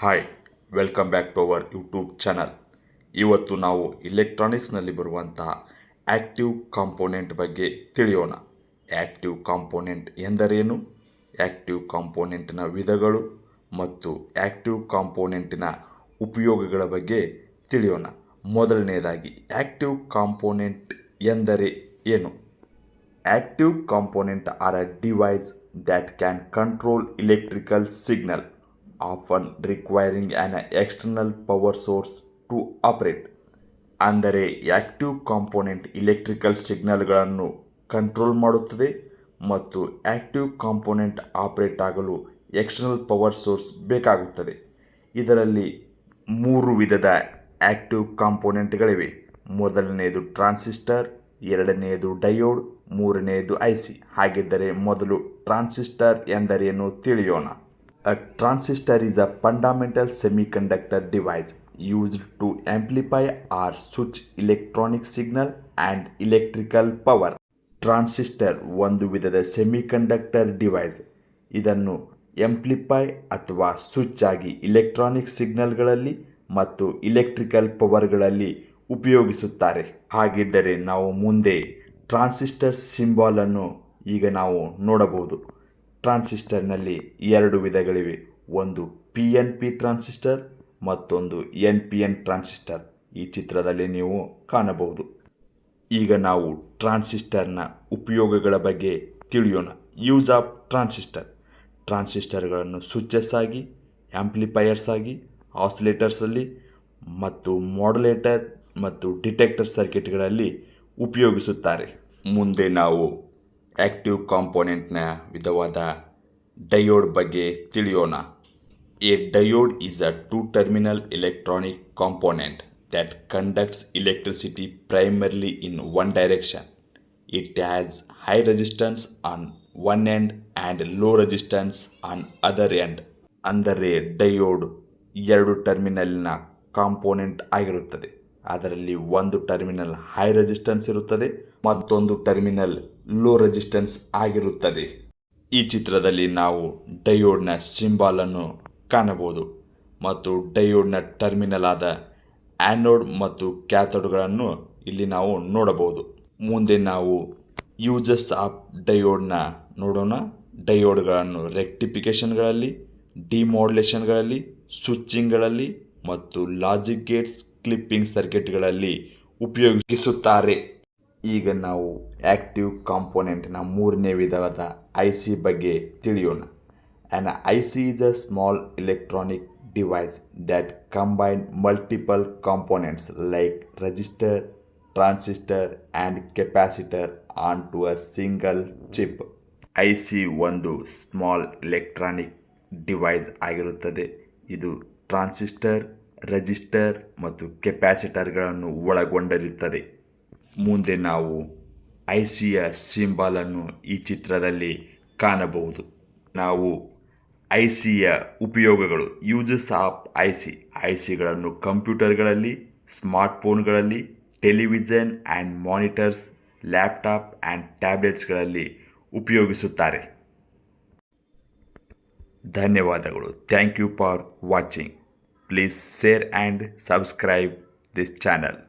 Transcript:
Hi welcome back to our YouTube channel. ಇವತ್ತು ನಾವು ಇಲೆಕ್ಟ್ರಾನಿಕ್ಸ್ನಲ್ಲಿ ಬರುವಂತಹ ಆ್ಯಕ್ಟಿವ್ ಕಾಂಪೋನೆಂಟ್ ಬಗ್ಗೆ ತಿಳಿಯೋಣ. ಆ್ಯಕ್ಟಿವ್ ಕಾಂಪೋನೆಂಟ್ ಎಂದರೇನು? ಆ್ಯಕ್ಟಿವ್ ಕಾಂಪೋನೆಂಟ್ನ ವಿಧಗಳು ಮತ್ತು ಆ್ಯಕ್ಟಿವ್ ಕಾಂಪೋನೆಂಟಿನ ಉಪಯೋಗಗಳ ಬಗ್ಗೆ ತಿಳಿಯೋಣ. ಮೊದಲನೆಯದಾಗಿ ಆ್ಯಕ್ಟಿವ್ ಕಾಂಪೋನೆಂಟ್ ಎಂದರೆ ಏನು? Active component are a device that can control electrical signal, often requiring an external power source to operate. ಅಂದರೆ ಆ್ಯಕ್ಟಿವ್ ಕಾಂಪೋನೆಂಟ್ ಇಲೆಕ್ಟ್ರಿಕಲ್ ಸಿಗ್ನಲ್ಗಳನ್ನು ಕಂಟ್ರೋಲ್ ಮಾಡುತ್ತದೆ ಮತ್ತು ಆ್ಯಕ್ಟಿವ್ ಕಾಂಪೋನೆಂಟ್ ಆಪರೇಟ್ ಆಗಲು ಎಕ್ಸ್ಟರ್ನಲ್ ಪವರ್ ಸೋರ್ಸ್ ಬೇಕಾಗುತ್ತದೆ. ಇದರಲ್ಲಿ ಮೂರು ವಿಧದ ಆ್ಯಕ್ಟಿವ್ ಕಾಂಪೋನೆಂಟ್ಗಳಿವೆ ಮೊದಲನೆಯದು ಟ್ರಾನ್ಸಿಸ್ಟರ್ ಎರಡನೆಯದು ಡಯೋಡ್ ಮೂರನೆಯದು ಐಸಿ ಹಾಗಿದ್ದರೆ ಮೊದಲು ಟ್ರಾನ್ಸಿಸ್ಟರ್ ಎಂದರೇನು ತಿಳಿಯೋಣ. A transistor is a fundamental semiconductor device used to amplify or switch electronic signal and electrical power transistor ಒಂದು ವಿಧದ ಸೆಮಿಕಂಡಕ್ಟರ್ ಡಿವೈಸ್ ಇದನ್ನು ಎಂಪ್ಲಿಫೈ ಅಥವಾ ಸ್ವಿಚ್ ಆಗಿ ಇಲೆಕ್ಟ್ರಾನಿಕ್ ಸಿಗ್ನಲ್ಗಳಲ್ಲಿ ಮತ್ತು ಇಲೆಕ್ಟ್ರಿಕಲ್ ಪವರ್ಗಳಲ್ಲಿ ಉಪಯೋಗಿಸುತ್ತಾರೆ. ಹಾಗಿದ್ದರೆ ನಾವು ಮುಂದೆ ಟ್ರಾನ್ಸಿಸ್ಟರ್ ಸಿಂಬಾಲನ್ನು ಈಗ ನಾವು ನೋಡಬಹುದು. ಟ್ರಾನ್ಸಿಸ್ಟರ್ನಲ್ಲಿ ಎರಡು ವಿಧಗಳಿವೆ. ಒಂದು ಪಿ ಎನ್ ಪಿ ಟ್ರಾನ್ಸಿಸ್ಟರ್, ಮತ್ತೊಂದು ಎನ್ ಪಿ ಎನ್ ಟ್ರಾನ್ಸಿಸ್ಟರ್. ಈ ಚಿತ್ರದಲ್ಲಿ ನೀವು ಕಾಣಬಹುದು. ಈಗ ನಾವು ಟ್ರಾನ್ಸಿಸ್ಟರ್ನ ಉಪಯೋಗಗಳ ಬಗ್ಗೆ ತಿಳಿಯೋಣ. ಯೂಸ್ ಆಫ್ ಟ್ರಾನ್ಸಿಸ್ಟರ್ ಟ್ರಾನ್ಸಿಸ್ಟರ್ಗಳನ್ನು ಸ್ವಿಚಸ್ ಆಗಿ ಆಂಪ್ಲಿಫೈಯರ್ಸ್ ಆಗಿ ಆಸಿಲೇಟರ್ಸಲ್ಲಿ ಮತ್ತು ಮಾಡ್ಯುಲೇಟರ್ ಮತ್ತು ಡಿಟೆಕ್ಟರ್ ಸರ್ಕಿಟ್ಗಳಲ್ಲಿ ಉಪಯೋಗಿಸುತ್ತಾರೆ. ಮುಂದೆ ನಾವು ಆಕ್ಟಿವ್ ಕಾಂಪೋನೆಂಟ್ನ ವಿಧವಾದ ಡಯೋಡ್ ಬಗ್ಗೆ ತಿಳಿಯೋಣ. A diode is a two terminal electronic component that conducts electricity primarily in one direction it has high resistance on one end and low resistance on other end ಅಂದರೆ diode ಎರಡು ಟರ್ಮಿನಲ್ನ component ಆಗಿರುತ್ತದೆ. ಅದರಲ್ಲಿ ಒಂದು terminal high resistance ಇರುತ್ತದೆ, ಮತ್ತೊಂದು terminal low resistance ಆಗಿರುತ್ತದೆ. ಈ ಚಿತ್ರದಲ್ಲಿ ನಾವು ಡಯೋಡ್ನ ಸಿಂಬಾಲನ್ನು ಕಾಣಬಹುದು ಮತ್ತು ಡಯೋಡ್ನ ಟರ್ಮಿನಲ್ ಆದ ಆ್ಯನೋಡ್ ಮತ್ತು ಕ್ಯಾಥೋಡ್ಗಳನ್ನು ಇಲ್ಲಿ ನಾವು ನೋಡಬಹುದು. ಮುಂದೆ ನಾವು ಯೂಸಸ್ ಆಫ್ ಡಯೋಡ್ನ ನೋಡೋಣ. ಡಯೋಡ್ಗಳನ್ನು ಗಳಲ್ಲಿ ಡಿಮಾಡ್ಯುಲೇಷನ್ಗಳಲ್ಲಿ ಸ್ವಿಚ್ಚಿಂಗ್ಗಳಲ್ಲಿ ಮತ್ತು ಲಾಜಿಕ್ ಗೇಟ್ಸ್ ಕ್ಲಿಪ್ಪಿಂಗ್ ಸರ್ಕಿಟ್ಗಳಲ್ಲಿ ಉಪಯೋಗಿಸುತ್ತಾರೆ. ಈಗ ನಾವು ಆಕ್ಟಿವ್ ಕಾಂಪೋನೆಂಟ್ನ ಮೂರನೇ ವಿಧವಾದ ಐ ಸಿ ಬಗ್ಗೆ ತಿಳಿಯೋಣ. An I C is a small electronic device that combine multiple multiple like like transistor and and on to a single chip I C ಒಂದು ಸ್ಮಾಲ್ ಎಲೆಕ್ಟ್ರಾನಿಕ್ ಡಿವೈಸ್ ಆಗಿರುತ್ತದೆ. ಇದು ಟ್ರಾನ್ಸಿಸ್ಟರ್ ರೆಜಿಸ್ಟರ್ ಮತ್ತು ಕೆಪ್ಯಾಸಿಟರ್ಗಳನ್ನು ಒಳಗೊಂಡಿರುತ್ತದೆ. ಮುಂದೆ ನಾವು I ಸಿಯ ಸಿಂಬಾಲನ್ನು ಈ ಚಿತ್ರದಲ್ಲಿ ಕಾಣಬಹುದು. ನಾವು ಐ ಸಿಯ ಉಪಯೋಗಗಳು uses of I C I ಸಿಗಳನ್ನು ಕಂಪ್ಯೂಟರ್ಗಳಲ್ಲಿ, ಸ್ಮಾರ್ಟ್ಫೋನ್ಗಳಲ್ಲಿ, television and monitors, laptop and ಟ್ಯಾಬ್ಲೆಟ್ಸ್ಗಳಲ್ಲಿ ಉಪಯೋಗಿಸುತ್ತಾರೆ. ಧನ್ಯವಾದಗಳು. Thank you for watching. Please share and subscribe this channel.